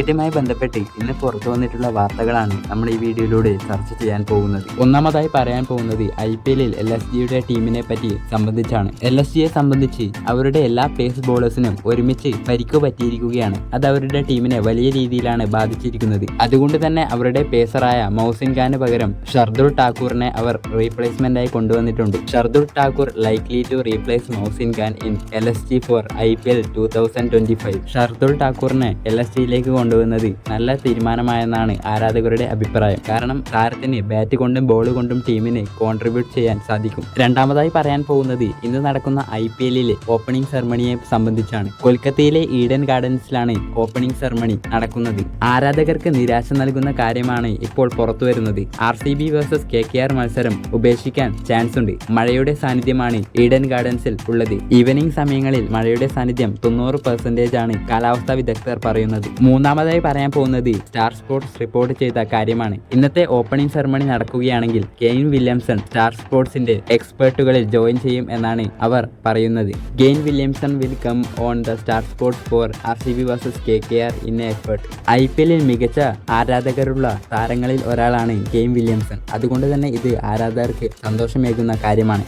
ക്രിക്കറ്റുമായി ബന്ധപ്പെട്ട് ഇന്ന് പുറത്തു വന്നിട്ടുള്ള വാർത്തകളാണ് നമ്മൾ ഈ വീഡിയോയിലൂടെ ചർച്ച ചെയ്യാൻ പോകുന്നത്. ഒന്നാമതായി പറയാൻ പോകുന്നത് ഐ പി എല്ലിൽ എൽ എസ് ജിയുടെ ടീമിനെ പറ്റി സംബന്ധിച്ചാണ്. എൽ എസ് ജിയെ സംബന്ധിച്ച് അവരുടെ എല്ലാ പേസ് ബോളേഴ്സിനും ഒരുമിച്ച് പരിക്കു പറ്റിയിരിക്കുകയാണ്. അത് അവരുടെ ടീമിനെ വലിയ രീതിയിലാണ് ബാധിച്ചിരിക്കുന്നത്. അതുകൊണ്ട് തന്നെ അവരുടെ പേസറായ മൗസിൻ ഖാന് പകരം ഷർദുൽ ഠാക്കൂറിനെ അവർ റീപ്ലേസ്മെന്റ് ആയി കൊണ്ടുവന്നിട്ടുണ്ട്. Shardul Thakur likely to replace Mohsin Khan in L S G for I P L two thousand twenty five Shardul ഠാക്കൂറിനെ എൽ എസ് ജിയിലേക്ക് കൊണ്ടുവന്നത് നല്ല തീരുമാനമായെന്നാണ് ആരാധകരുടെ അഭിപ്രായം. കാരണം താരത്തിന് ബാറ്റ് കൊണ്ടും ബോൾ കൊണ്ടും ടീമിന് കോൺട്രിബ്യൂട്ട് ചെയ്യാൻ സാധിക്കും. രണ്ടാമതായി പറയാൻ പോകുന്നത് ഇന്ന് നടക്കുന്ന ഐ പി എല്ലിലെ ഓപ്പണിംഗ് സെറമണിയെ സംബന്ധിച്ചാണ്. കൊൽക്കത്തയിലെ ഈഡൻ ഗാർഡൻസിലാണ് ഓപ്പണിംഗ് സെറമണി നടക്കുന്നത്. ആരാധകർക്ക് നിരാശ നൽകുന്ന കാര്യമാണ് ഇപ്പോൾ പുറത്തു വരുന്നത്. R C B versus K K R മത്സരം ഉപേക്ഷിക്കാൻ ചാൻസ് ഉണ്ട്. മഴയുടെ സാന്നിധ്യമാണ് ഈഡൻ ഗാർഡൻസിൽ ഉള്ളത്. ഈവനിംഗ് സമയങ്ങളിൽ മഴയുടെ സാന്നിധ്യം തൊണ്ണൂറ് പെർസെന്റേജ് ആണ് കാലാവസ്ഥാ വിദഗ്ധർ പറയുന്നത്. മൂന്നാമതായി പറയാൻ പോകുന്നത് സ്റ്റാർ സ്പോർട്സ് റിപ്പോർട്ട് ചെയ്ത കാര്യമാണ്. ഇന്നത്തെ ഓപ്പണിംഗ് സെറമണി നടക്കുകയാണെങ്കിൽ കെയിൻ വില്യംസൺ സ്റ്റാർ സ്പോർട്സിന്റെ എക്സ്പേർട്ടുകളിൽ ജോയിൻ ചെയ്യും എന്നാണ് അവർ പറയുന്നത്. Kane Williamson will come on the Star Sports for R C B versus K K R in expert I P എല്ലിൽ മികച്ച ആരാധകരുള്ള താരങ്ങളിൽ ഒരാളാണ് ഗെയിൻ വില്യംസൺ. അതുകൊണ്ട് തന്നെ ഇത് ആരാധകർക്ക് സന്തോഷമേകുന്ന കാര്യമാണ്.